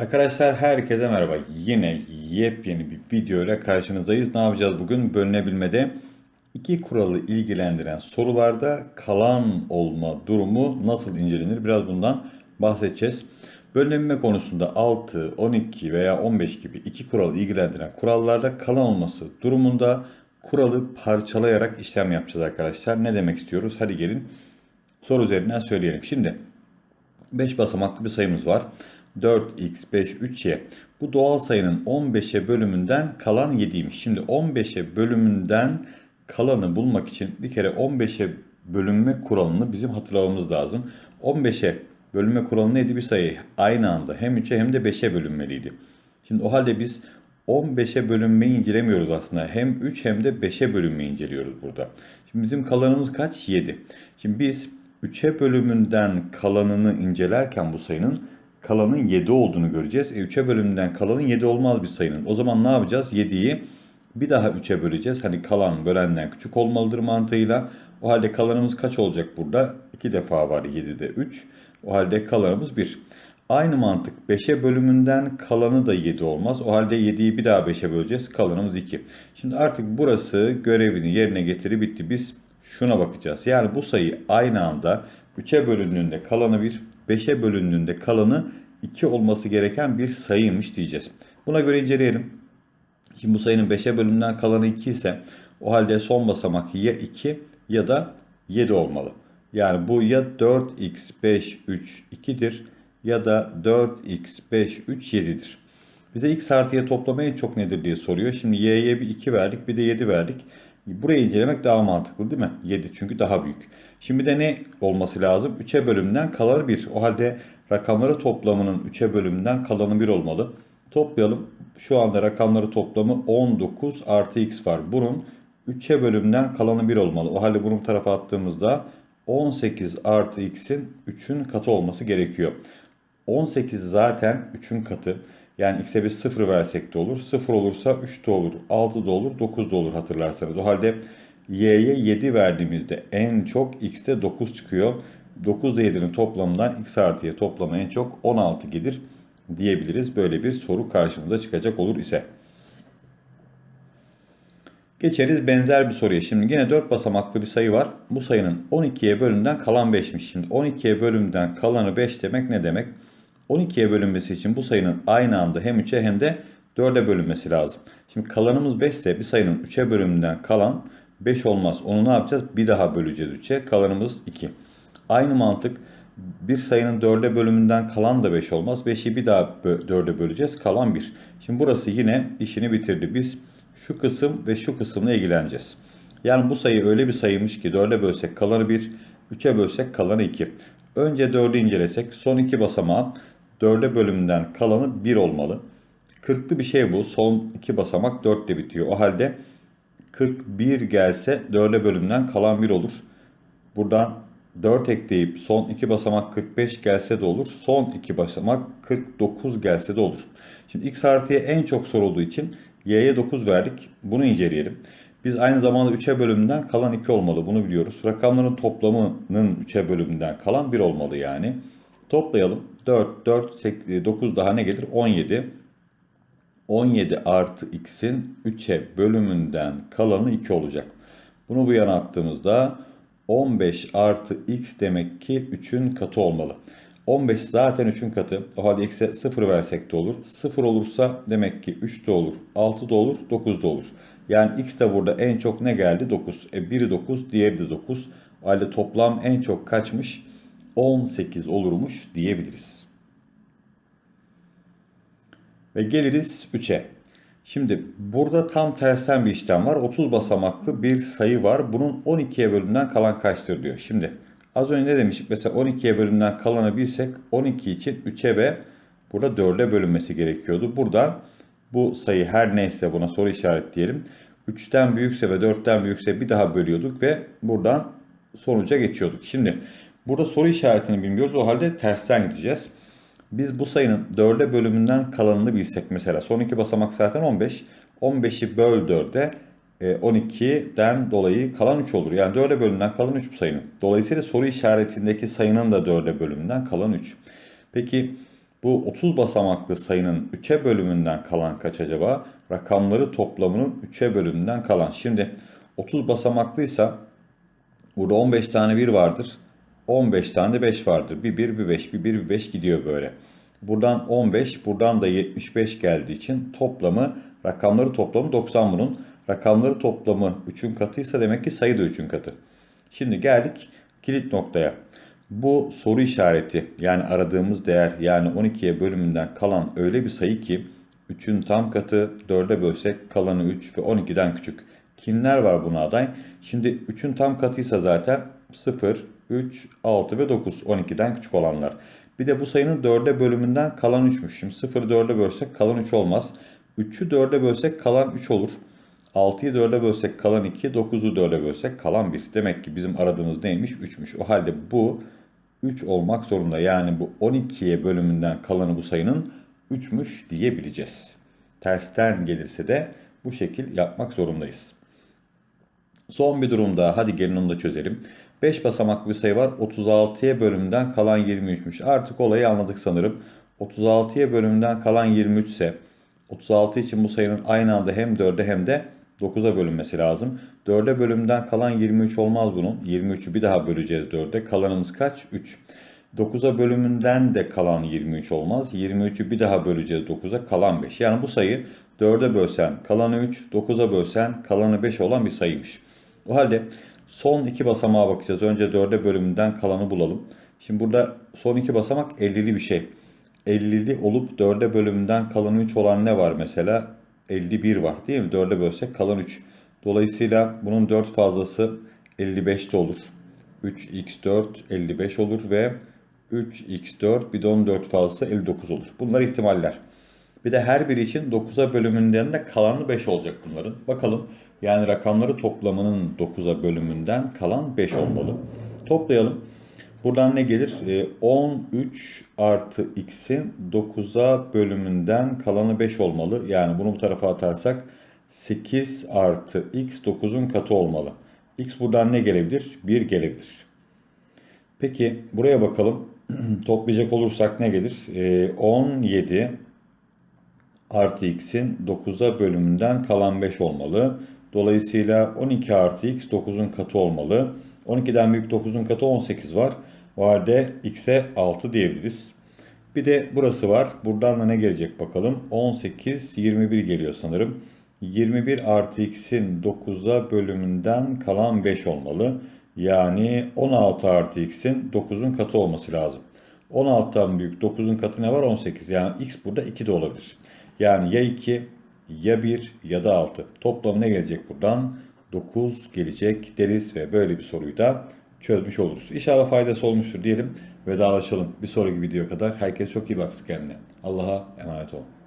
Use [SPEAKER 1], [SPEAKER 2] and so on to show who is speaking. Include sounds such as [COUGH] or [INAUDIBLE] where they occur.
[SPEAKER 1] Arkadaşlar herkese merhaba. Yine yepyeni bir video ile karşınızdayız. Ne yapacağız bugün? Bölünebilmede iki kuralı ilgilendiren sorularda kalan olma durumu nasıl incelenir? Biraz bundan bahsedeceğiz. Bölünebilme konusunda 6, 12 veya 15 gibi iki kuralı ilgilendiren kurallarda kalan olması durumunda kuralı parçalayarak işlem yapacağız arkadaşlar. Ne demek istiyoruz? Hadi gelin soru üzerinden söyleyelim. Şimdi 5 basamaklı bir sayımız var. 4x, 5, 3y. Bu doğal sayının 15'e bölümünden kalan 7'ymiş. Şimdi 15'e bölümünden kalanı bulmak için bir kere 15'e bölünme kuralını bizim hatırlamamız lazım. 15'e bölünme kuralı neydi? Bir sayı aynı anda hem 3'e hem de 5'e bölünmeliydi. Şimdi o halde biz 15'e bölünmeyi incelemiyoruz aslında. Hem 3 hem de 5'e bölünmeyi inceliyoruz burada. Şimdi bizim kalanımız kaç? 7. Şimdi biz 3'e bölümünden kalanını incelerken bu sayının kalanın 7 olduğunu göreceğiz. E 3'e bölümünden kalanın 7 olmaz bir sayının. O zaman ne yapacağız? 7'yi bir daha 3'e böleceğiz. Hani kalan bölenden küçük olmalıdır mantığıyla. O halde kalanımız kaç olacak burada? 2 defa var 7'de 3. O halde kalanımız 1. Aynı mantık 5'e bölümünden kalanı da 7 olmaz. O halde 7'yi bir daha 5'e böleceğiz. Kalanımız 2. Şimdi artık burası görevini yerine getiri bitti. Biz şuna bakacağız. Yani bu sayı aynı anda 3'e bölündüğünde kalanı 1, 5'e bölündüğünde kalanı 2 olması gereken bir sayıymış diyeceğiz. Buna göre inceleyelim. Şimdi bu sayının 5'e bölümünden kalanı 2 ise o halde son basamak ya 2 ya da 7 olmalı. Yani bu ya 4x 5 3 2'dir ya da 4x 5 3 7'dir. Bize x artı y toplama en çok nedir diye soruyor. Şimdi y'ye bir 2 verdik bir de 7 verdik. Burayı incelemek daha mantıklı değil mi? 7 çünkü daha büyük. Şimdi de ne olması lazım? 3'e bölümden kalanı 1. O halde rakamları toplamının 3'e bölümünden kalanı 1 olmalı. Toplayalım. Şu anda rakamları toplamı 19 artı x var. Bunun 3'e bölümden kalanı 1 olmalı. O halde bunu bu tarafa attığımızda 18 artı x'in 3'ün katı olması gerekiyor. 18 zaten 3'ün katı. Yani x'e bir 0 versek de olur. 0 olursa 3 de olur, 6 da olur, 9 da olur hatırlarsanız. O halde y'ye 7 verdiğimizde en çok x'te 9 çıkıyor. 9 ile 7'nin toplamından x artı y toplamı en çok 16 gelir diyebiliriz. Böyle bir soru karşımıza çıkacak olur ise. Geçeriz benzer bir soruya. Şimdi yine 4 basamaklı bir sayı var. Bu sayının 12'ye bölümünden kalan 5'miş. Şimdi 12'ye bölümünden kalanı 5 demek ne demek? 12'ye bölünmesi için bu sayının aynı anda hem 3'e hem de 4'e bölünmesi lazım. Şimdi kalanımız 5 ise bir sayının 3'e bölümünden kalan 5 olmaz. Onu ne yapacağız? Bir daha böleceğiz 3'e. Kalanımız 2. Aynı mantık bir sayının 4'e bölümünden kalan da 5 olmaz. 5'i bir daha 4'e böleceğiz. Kalan 1. Şimdi burası yine işini bitirdi. Biz şu kısım ve şu kısımla ilgileneceğiz. Yani bu sayı öyle bir sayıymış ki 4'e bölsek kalanı 1, 3'e bölsek kalanı 2. Önce 4'ü incelesek son iki basamağı 4'e bölümünden kalanı 1 olmalı. 40'lı bir şey bu. Son iki basamak 4 ile bitiyor. O halde 41 gelse 4'e bölümden kalan 1 olur. Buradan 4 ekleyip son iki basamak 45 gelse de olur. Son iki basamak 49 gelse de olur. Şimdi x artıya en çok sorulduğu için y'ye 9 verdik. Bunu inceleyelim. Biz aynı zamanda 3'e bölümünden kalan 2 olmalı. Bunu biliyoruz. Rakamların toplamının 3'e bölümünden kalan 1 olmalı yani. Toplayalım. 4, 4, 8, 9 daha ne gelir? 17. 17 artı x'in 3'e bölümünden kalanı 2 olacak. Bunu bu yana attığımızda 15 artı x demek ki 3'ün katı olmalı. 15 zaten 3'ün katı. O halde x'e 0 versek de olur. 0 olursa demek ki 3 de olur, 6 da olur, 9 da olur. Yani x de burada en çok ne geldi? 9. E biri 9, diğeri de 9. O halde toplam en çok kaçmış? 18 olurmuş diyebiliriz. Ve geliriz 3'e. Şimdi burada tam tersten bir işlem var. 30 basamaklı bir sayı var. Bunun 12'ye bölümünden kalan kaçtır diyor. Şimdi az önce ne demiştik? Mesela 12'ye bölümünden kalanı bilsek 12 için 3'e ve burada 4'e bölünmesi gerekiyordu. Buradan bu sayı her neyse buna soru işaretleyelim. 3'ten büyükse ve 4'ten büyükse bir daha bölüyorduk ve buradan sonuca geçiyorduk. Şimdi burada soru işaretini bilmiyoruz. O halde tersten gideceğiz. Biz bu sayının 4'e bölümünden kalanını bilsek mesela son iki basamak zaten 15. 15'i böl 4'e 12'den dolayı kalan 3 olur. Yani 4'e bölümünden kalan 3 bu sayının. Dolayısıyla soru işaretindeki sayının da 4'e bölümünden kalan 3. Peki Bu 30 basamaklı sayının 3'e bölümünden kalan kaç acaba? Rakamları toplamının 3'e bölümünden kalan. Şimdi 30 basamaklıysa burada 15 tane 1 vardır. 15 tane de 5 vardır. Bir 1 bir 5 bir 1 bir 5 gidiyor böyle. Buradan 15 buradan da 75 geldiği için toplamı rakamları toplamı 90 bunun. Rakamları toplamı 3'ün katıysa demek ki sayı da 3'ün katı. Şimdi geldik kilit noktaya. Bu soru işareti yani aradığımız değer yani 12'ye bölümünden kalan öyle bir sayı ki 3'ün tam katı 4'e bölsek kalanı 3 ve 12'den küçük. Kimler var buna aday? Şimdi 3'ün tam katıysa zaten 0, 3, 6 ve 9 12'den küçük olanlar. Bir de bu sayının 4'e bölümünden kalan 3'müş. Şimdi 0'ı 4'e bölsek kalan 3 olmaz. 3'ü 4'e bölsek kalan 3 olur. 6'yı 4'e bölsek kalan 2, 9'u 4'e bölsek kalan 1. Demek ki bizim aradığımız neymiş? 3'müş. O halde bu 3 olmak zorunda. Yani bu 12'ye bölümünden kalanı bu sayının 3'müş diyebileceğiz. Tersten gelirse de bu şekil yapmak zorundayız. Son bir durumda hadi gelin onu da çözelim. 5 basamaklı bir sayı var. 36'ya bölümünden kalan 23'müş. Artık olayı anladık sanırım. 36'ya bölümünden kalan 23 ise 36 için bu sayının aynı anda hem 4'e hem de 9'a bölünmesi lazım. 4'e bölümden kalan 23 olmaz bunun. 23'ü bir daha böleceğiz 4'e. Kalanımız kaç? 3. 9'a bölümünden de kalan 23 olmaz. 23'ü bir daha böleceğiz 9'a kalan 5. Yani bu sayı 4'e bölsen kalanı 3, 9'a bölsen kalanı 5 olan bir sayıymış. O halde son iki basamağa bakacağız. Önce 4'e bölümünden kalanı bulalım. Şimdi burada son iki basamak 50'li bir şey. 50'li olup 4'e bölümünden kalanı 3 olan ne var mesela? 51 var değil mi? 4'e bölsek kalan 3. Dolayısıyla bunun 4 fazlası 55 de olur. 3x4 55 olur ve 3x4 bir de 14 fazlası 59 olur. Bunlar ihtimaller. Bir de her biri için 9'a bölümünden de kalanı 5 olacak bunların. Bakalım yani rakamları toplamının 9'a bölümünden kalan 5 olmalı. Toplayalım. Buradan ne gelir? 13 ee, artı x'in 9'a bölümünden kalanı 5 olmalı. Yani bunu bu tarafa atarsak 8 artı x 9'un katı olmalı. x buradan ne gelebilir? 1 gelebilir. Peki buraya bakalım. [CLEARS THROAT] Toplayacak olursak ne gelir? 17 ee, artı x'in 9'a bölümünden kalan 5 olmalı. Dolayısıyla 12 artı x 9'un katı olmalı. 12'den büyük 9'un katı 18 var. O halde x'e 6 diyebiliriz. Bir de burası var. Buradan da ne gelecek bakalım. 18, 21 geliyor sanırım. 21 artı x'in 9'a bölümünden kalan 5 olmalı. Yani 16 artı x'in 9'un katı olması lazım. 16'dan büyük 9'un katı ne var? 18. Yani x burada 2 de olabilir. Yani ya 2 ya 1 ya da 6. Toplam ne gelecek buradan? 9 gelecek deriz ve böyle bir soruyu da çözmüş oluruz. İnşallah faydası olmuştur diyelim. Vedalaşalım. Bir sonraki video kadar. Herkes çok iyi baksın kendine. Allah'a emanet olun.